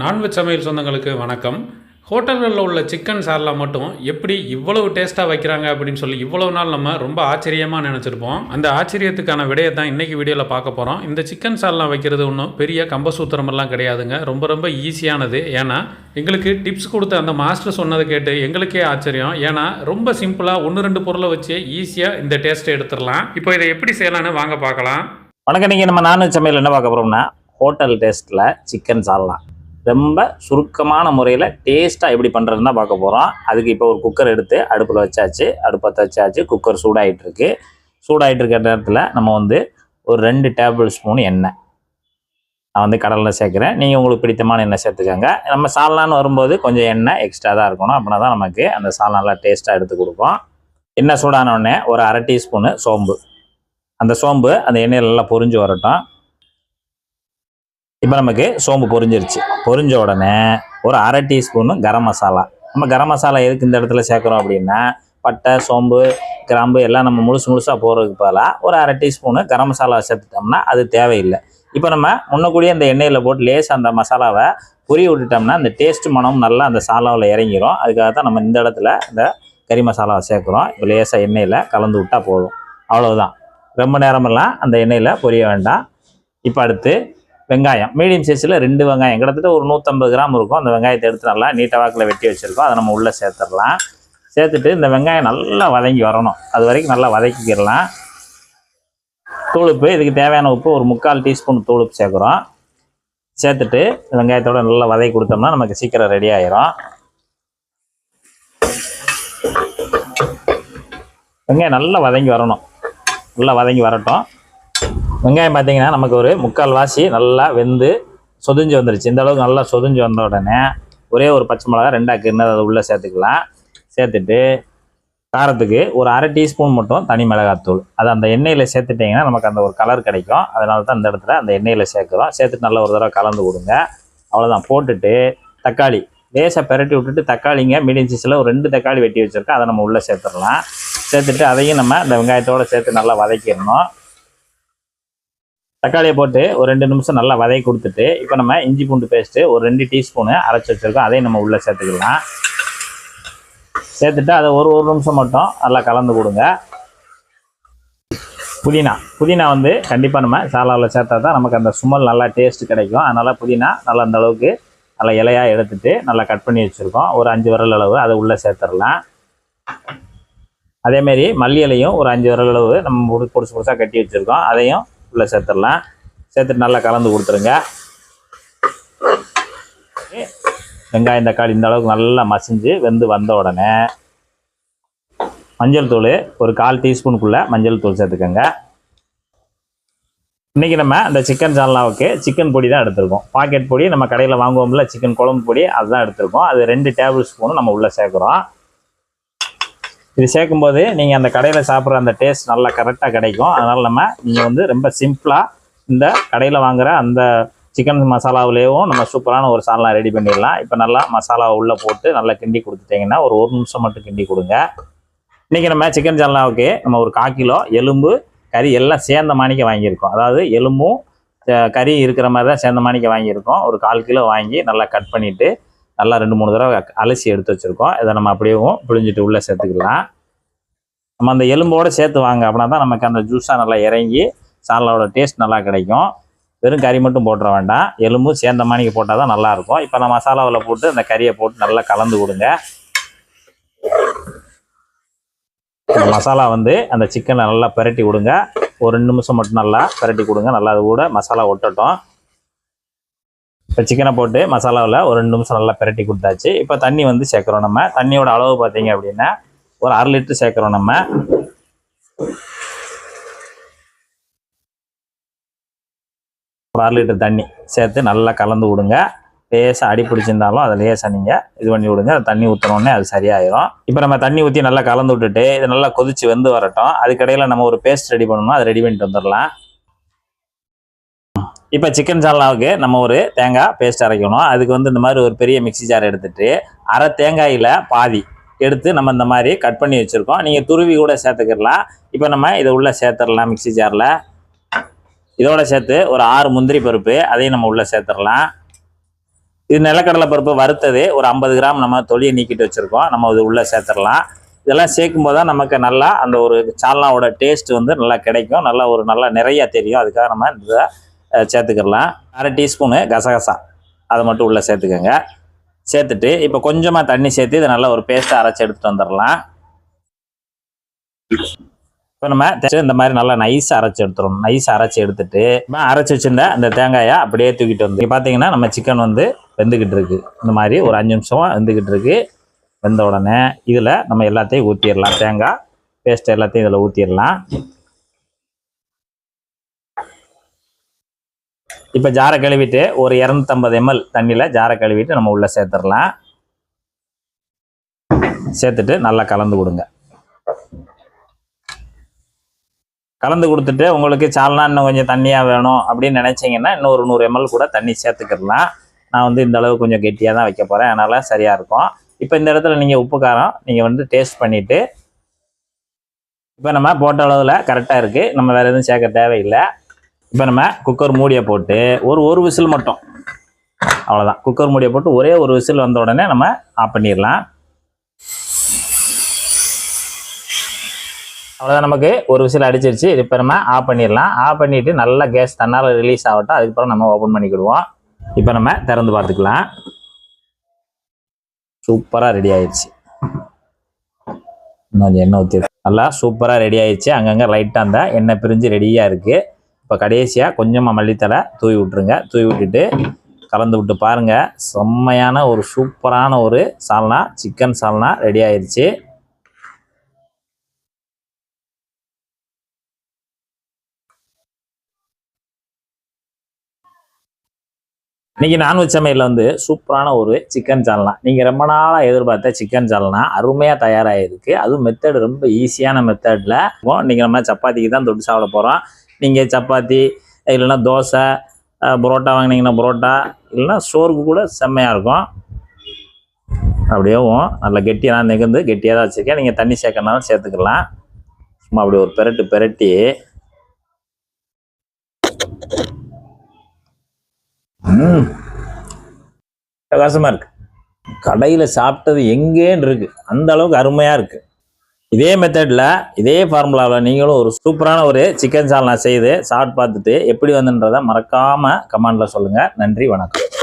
Non veg சமையல் சொந்தங்களுக்கு வணக்கம். ஹோட்டல்களில் உள்ள சிக்கன் சார்லா மட்டும் எப்படி இவ்வளவு டேஸ்ட்டாக வைக்கிறாங்க அப்படின்னு சொல்லி இவ்வளவு நாள் நம்ம ரொம்ப ஆச்சரியமாக நினச்சிருப்போம். அந்த ஆச்சரியத்துக்கான விடையை தான் இன்றைக்கி வீடியோவில் பார்க்க போகிறோம் இந்த சிக்கன் சார்லா வைக்கிறது ஒன்றும் பெரிய கம்பசூத்திரமெல்லாம் கிடையாதுங்க. ரொம்ப ரொம்ப ஈஸியானது ஏன்னா எங்களுக்கு டிப்ஸ் கொடுத்த அந்த மாஸ்டர் சொன்னதை கேட்டு எங்களுக்கே ஆச்சரியம். ஏன்னா ரொம்ப சிம்பிளாக ஒன்று ரெண்டு பொருளை வச்சு ஈஸியாக இந்த டேஸ்ட்டை எடுத்துடலாம். இப்போ இதை எப்படி செய்யலான்னு வாங்க பார்க்கலாம். வணக்கம். நீங்கள் நம்ம நான்வெஜ் சமையல் என்ன பார்க்க போகிறோம்னா ஹோட்டல் டேஸ்ட்டில் சிக்கன் சால்னா ரொம்ப சுருக்கமான முறையில் டேஸ்ட்டாக எப்படி பண்ணுறதுன்னு தான் பார்க்க போகிறோம் அதுக்கு இப்போ ஒரு குக்கர் எடுத்து அடுப்பில் வச்சாச்சு. அடுப்பை வச்சாச்சு. குக்கர் சூடாகிட்டு இருக்கு சூடாகிட்டு இருக்க நேரத்தில் நம்ம வந்து ஒரு ரெண்டு டேபிள் ஸ்பூன் எண்ணெய். நான் வந்து கடலில் சேர்க்குறேன். நீங்கள் உங்களுக்கு பிடித்தமான எண்ணெய் சேர்த்துக்கோங்க. நம்ம சால்னான்னு வரும்போது கொஞ்சம் எண்ணெய் எக்ஸ்ட்ரா தான் இருக்கணும். அப்படின்னா தான் நமக்கு அந்த சால் நல்லா டேஸ்ட்டாக எடுத்து கொடுக்கும் எண்ணெய் சூடான உடனே ஒரு அரை டீஸ்பூனு சோம்பு. அந்த சோம்பு அந்த எண்ணெயில் நல்லா பொரிஞ்சு வரட்டும். இப்போ நமக்கு சோம்பு பொரிஞ்சிருச்சு. பொரிஞ்ச உடனே ஒரு அரை டீஸ்பூனு கரம் மசாலா. நம்ம கரம் மசாலா எதுக்கு இந்த இடத்துல சேர்க்குறோம் அப்படின்னா பட்டை சோம்பு கிராம்பு எல்லாம் நம்ம முழுசு முழுசாக போடுறதுக்கு பதிலாக ஒரு அரை டீஸ்பூனு கரம் மசாலா சேர்த்துட்டோம்னா அது தேவையில்லை. இப்போ நம்ம முன்னக்கூடிய அந்த எண்ணெயில் போட்டு லேசாக அந்த மசாலாவை பொரிய விட்டுட்டோம்னா அந்த டேஸ்ட் மனம் நல்லா அந்த சாலாவில் இறங்கிரும். அதுக்காக தான் நம்ம இந்த இடத்துல இந்த கறி மசாலாவை சேர்க்குறோம். இப்போ லேசாக எண்ணெயில் கலந்து விட்டால் போதும். அவ்வளோதான் ரொம்ப நேரமெல்லாம் அந்த எண்ணெயில் பொரிய வேண்டாம். இப்போ அடுத்து வெங்காயம். மீடியம் சைஸில் ரெண்டு வெங்காயம். கிட்டத்தட்ட ஒரு நூற்றம்பது கிராம் இருக்கும். அந்த வெங்காயத்தை எடுத்து நல்லா நீட்டாக வாக்கில் வெட்டி வச்சுருக்கோம். அதை நம்ம உள்ளே சேர்த்துடலாம். சேர்த்துட்டு இந்த வெங்காயம் நல்லா வதங்கி வரணும். அது வரைக்கும் நல்லா வதக்கிக்கிடலாம். தூளுப்பு இதுக்கு தேவையான உப்பு ஒரு முக்கால் டீஸ்பூன் தூளுப்பு சேர்க்குறோம். சேர்த்துட்டு வெங்காயத்தோட நல்லா வதக்கி கொடுத்தோம்னா நமக்கு சீக்கிரம் ரெடி ஆயிரும். வெங்காயம் நல்லா வதங்கி வரணும். நல்லா வதங்கி வரட்டும். வெங்காயம் பார்த்தீங்கன்னா நமக்கு ஒரு முக்கால் வாசி நல்லா வெந்து சொதிஞ்சு வந்துருச்சு. இந்த அளவுக்கு நல்லா சொதிஞ்சு வந்த உடனே ஒரே ஒரு பச்சை மிளகா ரெண்டா கிண்ணது அதை உள்ளே சேர்த்துக்கலாம். சேர்த்துட்டு காரத்துக்கு ஒரு அரை டீஸ்பூன் மட்டும் தனி மிளகாத்தூள். அது அந்த எண்ணெயில் சேர்த்துட்டிங்கன்னா நமக்கு அந்த ஒரு கலர் கிடைக்கும். அதனால தான் இந்த இடத்துல அந்த எண்ணெயில் சேர்க்குறோம். சேர்த்துட்டு நல்லா ஒரு தடவை கலந்து கொடுங்க. அவ்வளோதான் போட்டுட்டு தக்காளி. லேசாக பெரட்டி விட்டுட்டு தக்காளிங்க மீடியம் சைஸில் ஒரு ரெண்டு தக்காளி வெட்டி வச்சுருக்கோம் அதை நம்ம உள்ளே சேர்த்துடலாம். சேர்த்துட்டு அதையும் நம்ம இந்த வெங்காயத்தோடு சேர்த்து நல்லா வதக்கிடணும். தக்காளியை போட்டு ஒரு ரெண்டு நிமிஷம் நல்லா வதக்கி கொடுத்துட்டு இப்போ நம்ம இஞ்சி பூண்டு பேஸ்ட்டு ஒரு ரெண்டு டீஸ்பூனு அரைச்சி வச்சுருக்கோம். அதையும் நம்ம உள்ளே சேர்த்துக்கலாம். சேர்த்துட்டு அதை ஒரு ஒரு நிமிஷம் மட்டும் நல்லா கலந்து கொடுங்க. புதினா. புதினா வந்து கண்டிப்பாக நம்ம சாலாவில் சேர்த்தா தான் நமக்கு அந்த சுமல் நல்லா டேஸ்ட் கிடைக்கும். அதனால் புதினா நல்லா அந்த அளவுக்கு நல்லா இலையாக எடுத்துட்டு நல்லா கட் பண்ணி வச்சுருக்கோம். ஒரு அஞ்சு விரல் அளவு அதை உள்ளே சேர்த்துடலாம். அதேமாரி மல்லி இலையும் ஒரு அஞ்சு விரல் அளவு நம்ம பொடி- பொடிசு பொடிசாக கட்டி வச்சுருக்கோம். அதையும் உள்ளே சேர்த்துடலாம். சேர்த்துட்டு நல்லா கலந்து கொடுத்துருங்க. வெங்காயம் தக்காளி இந்த அளவுக்கு நல்லா மசிஞ்சு வெந்து வந்த உடனே மஞ்சள் தூள் ஒரு கால் டீஸ்பூனுக்குள்ளே மஞ்சள் தூள் சேர்த்துக்கோங்க. இன்றைக்கி நம்ம அந்த சிக்கன் சால்னாவுக்கு சிக்கன் பொடி தான் எடுத்திருக்கோம். பாக்கெட் பொடி நம்ம கடையில் வாங்குவோம்ல சிக்கன் குழம்பு பொடி அதுதான் எடுத்திருக்கோம். அது ரெண்டு டேபிள் ஸ்பூனும் நம்ம உள்ளே சேர்க்குறோம். இது சேர்க்கும்போது நீங்கள் அந்த கடையில் சாப்பிட்ற அந்த டேஸ்ட் நல்லா கரெக்டாக கிடைக்கும். அதனால் நம்ம நீங்கள் வந்து ரொம்ப சிம்பிளாக இந்த கடையில் வாங்குகிற அந்த சிக்கன் மசாலாவிலேயும் நம்ம சூப்பரான ஒரு சால்னா ரெடி பண்ணிடலாம். இப்போ நல்லா மசாலாவை உள்ளே போட்டு நல்லா கிண்டி கொடுத்துட்டிங்கன்னா ஒரு ஒரு நிமிஷம் மட்டும் கிண்டி கொடுங்க. இன்றைக்கி நம்ம சிக்கன் சால்னாவுக்கு நம்ம ஒரு கால் கிலோ எலும்பு கறி எல்லாம் சேர்ந்த மாணிக்க வாங்கியிருக்கோம். அதாவது எலும்பும் கறி இருக்கிற மாதிரி தான் சேர்ந்த மாணிக்க வாங்கியிருக்கோம். ஒரு கால் கிலோ வாங்கி நல்லா கட் பண்ணிவிட்டு நல்லா ரெண்டு மூணு தடவை அலசி எடுத்து வச்சுருக்கோம். இதை நம்ம அப்படியேவும் பிழிஞ்சிட்டு உள்ளே சேர்த்துக்கலாம். நம்ம அந்த எலும்போடு சேர்த்து வாங்க அப்படின்னா தான் நமக்கு அந்த ஜூஸாக நல்லா இறங்கி சாலோட டேஸ்ட் நல்லா கிடைக்கும். வெறும் கறி மட்டும் போட்டுற வேண்டாம். எலும்பும் சேர்ந்த மாணிக்கு போட்டால் தான் நல்லாயிருக்கும் இப்போ நான் மசாலாவில் போட்டு அந்த கறியை போட்டு நல்லா கலந்து கொடுங்க. இந்த மசாலா வந்து அந்த சிக்கனை நல்லா பிரட்டி விடுங்க ஒரு ரெண்டு நிமிஷம் மட்டும் நல்லா பிரட்டி கொடுங்க. நல்லா அது கூட மசாலா ஒட்டட்டும். இப்போ சிக்கனை போட்டு மசாலாவில் ஒரு ரெண்டு நிமிஷம் நல்லா பிரட்டி கொடுத்தாச்சு. இப்போ தண்ணி வந்து சேர்க்குறோம் நம்ம. தண்ணியோட அளவு பார்த்தீங்க அப்படின்னா ஒரு அரை லிட்டர் சேர்க்குறோம் நம்ம. ஒரு அரை லிட்டர் தண்ணி சேர்த்து நல்லா கலந்து விடுங்க. லேசாக அடி பிடிச்சிருந்தாலும் அதை லேசாக நீங்கள் இது பண்ணி விடுங்க. அது தண்ணி ஊற்றினோடனே அது சரியாயிரும். இப்போ நம்ம தண்ணி ஊற்றி நல்லா கலந்து விட்டுட்டு இது நல்லா கொதிச்சு வெந்து வரட்டும். அதுக்கடையில் நம்ம ஒரு பேஸ்ட் ரெடி பண்ணணும். அதை ரெடி பண்ணிட்டு வந்துடலாம். இப்போ சிக்கன் சால்னாவுக்கு நம்ம ஒரு தேங்காய் பேஸ்ட் அரைக்கணும். அதுக்கு வந்து இந்த மாதிரி ஒரு பெரிய மிக்ஸி ஜார் எடுத்துட்டு அரை தேங்காயில் பாதி எடுத்து நம்ம இந்த மாதிரி கட் பண்ணி வச்சுருக்கோம். நீங்கள் துருவி கூட சேர்த்துக்கிடலாம் இப்போ நம்ம இதை உள்ளே சேர்த்துடலாம் மிக்ஸி ஜாரில் இதோட சேர்த்து ஒரு ஆறு முந்திரி பருப்பு அதையும் நம்ம உள்ளே சேர்த்துடலாம். இது நிலக்கடலை பருப்பு வறுத்தது ஒரு ஐம்பது கிராம் நம்ம தொலியை நீக்கிட்டு வச்சுருக்கோம். நம்ம இது உள்ளே சேர்த்துடலாம். இதெல்லாம் சேர்க்கும் போது தான் நமக்கு நல்லா அந்த ஒரு சால்னாவோட டேஸ்ட் வந்து நல்லா கிடைக்கும். நல்லா ஒரு நல்லா நிறைய தெரியும். அதுக்காக நம்ம இதை சேர்த்துக்கிடலாம். அரை டீஸ்பூனு கசகசா. அதை மட்டும் உள்ளே சேர்த்துக்கோங்க. சேர்த்துட்டு இப்போ கொஞ்சமாக தண்ணி சேர்த்து இதை நல்லா ஒரு பேஸ்ட்டாக அரைச்சி எடுத்துகிட்டு வந்துடலாம். இப்போ நம்ம இந்த மாதிரி நல்லா நைஸாக அரைச்சி எடுத்துரும் நைஸ் அரைச்சி எடுத்துட்டு நம்ம அரைச்சி வச்சிருந்த அந்த தேங்காயை அப்படியே தூக்கிட்டு வந்து பார்த்தீங்கன்னா நம்ம சிக்கன் வந்து வெந்துக்கிட்டு இருக்கு. இந்த மாதிரி ஒரு அஞ்சு நிமிஷம் வெந்துக்கிட்டு இருக்கு. வெந்த உடனே இதில் நம்ம எல்லாத்தையும் ஊற்றிடலாம் தேங்காய் பேஸ்ட் எல்லாத்தையும் இதில் ஊற்றிடலாம் இப்போ ஜாரை கழுவிட்டு ஒரு இரநூத்தம்பது எம்எல் தண்ணியில் ஜாரை கழுவிட்டு நம்ம உள்ளே சேர்த்துடலாம். சேர்த்துட்டு நல்லா கலந்து கொடுங்க. கலந்து கொடுத்துட்டு உங்களுக்கு சால்னா இன்னும் கொஞ்சம் தண்ணியாக வேணும் அப்படின்னு நினச்சிங்கன்னா இன்னும் ஒரு நூறு எம்எல் கூட தண்ணி சேர்த்துக்கிடலாம். நான் வந்து இந்த அளவு கொஞ்சம் கெட்டியாக தான் வைக்க போகிறேன் அதனால் சரியாக இருக்கும். இப்போ இந்த இடத்துல நீங்கள் உப்பு காரம் நீங்கள் வந்து டேஸ்ட் பண்ணிவிட்டு இப்போ நம்ம போட்ட அளவில் கரெக்டாக இருக்குது நம்ம வேறு எதுவும் சேர்க்க தேவையில்லை. இப்போ நம்ம குக்கர் மூடியை போட்டு ஒரு ஒரு விசில் மட்டும். அவ்வளோதான் குக்கர் மூடியை போட்டு ஒரே ஒரு விசில் வந்த உடனே நம்ம ஆஃப் பண்ணிடலாம். அவ்வளோதான் நமக்கு. ஒரு விசில் அடிச்சிருச்சு. இது இப்போ நம்ம ஆஃப் பண்ணிடலாம். ஆஃப் பண்ணிவிட்டு நல்லா கேஸ் தன்னால் ரிலீஸ் ஆகட்டும். அதுக்கப்புறம் நம்ம ஓப்பன் பண்ணிக்கிடுவோம். இப்போ நம்ம திறந்து பார்த்துக்கலாம். சூப்பராக ரெடி ஆயிடுச்சு இன்னும் கொஞ்சம் எண்ணெய் ஊற்றி நல்லா சூப்பராக ரெடி ஆயிடுச்சு அங்கங்கே லைட்டாக அந்த எண்ணெய் பிரிஞ்சு ரெடியாக இருக்குது இப்போ கடைசியாக கொஞ்சமாக மல்லித்தலை தூவி விட்ருங்க தூவி விட்டுட்டு கலந்து விட்டு பாருங்கள் செம்மையான ஒரு சூப்பரான ஒரு சால்னா சிக்கன் சால்னா ரெடி ஆயிடுச்சு இன்னைக்கு நான்வெஜ் சமையலில் வந்து சூப்பரான ஒரு சிக்கன் சால்னா. நீங்கள் ரொம்ப நாளாக எதிர்பார்த்த சிக்கன் சால்னா அருமையாக தயாராகிருக்கு அதுவும் மெத்தட் ரொம்ப ஈஸியான மெத்தடில் இன்றைக்கி நம்ம சப்பாத்திக்கு தான் தொட்டு சாப்பிட போகிறோம் நீங்கள் சப்பாத்தி இல்லைன்னா தோசை புரோட்டா வாங்கினீங்கன்னா புரோட்டா இல்லைன்னா சோறுக்கு கூட செம்மையாக இருக்கும். அப்படியேவும் நல்லா கெட்டியாக நான் நெகுந்து கெட்டியாக தான் வச்சுருக்கேன். நீங்கள் தண்ணி சேர்க்கறனாலும் சேர்த்துக்கலாம். சும்மா அப்படி ஒரு பெரட்டு பெரட்டி. பிரகாசமாக இருக்கு. கடையில் சாப்பிட்டது எங்கேன்னு இருக்கு. அந்த அளவுக்கு அருமையாக இருக்கு. இதே மெத்தடில் இதே ஃபார்முலாவில் நீங்களும் ஒரு சூப்பரான ஒரு சிக்கன் சால்னா செய்து சாப்பிட்டு பார்த்துட்டு எப்படி வந்துன்றதை மறக்காமல் கமெண்டில் சொல்லுங்கள் நன்றி வணக்கம்.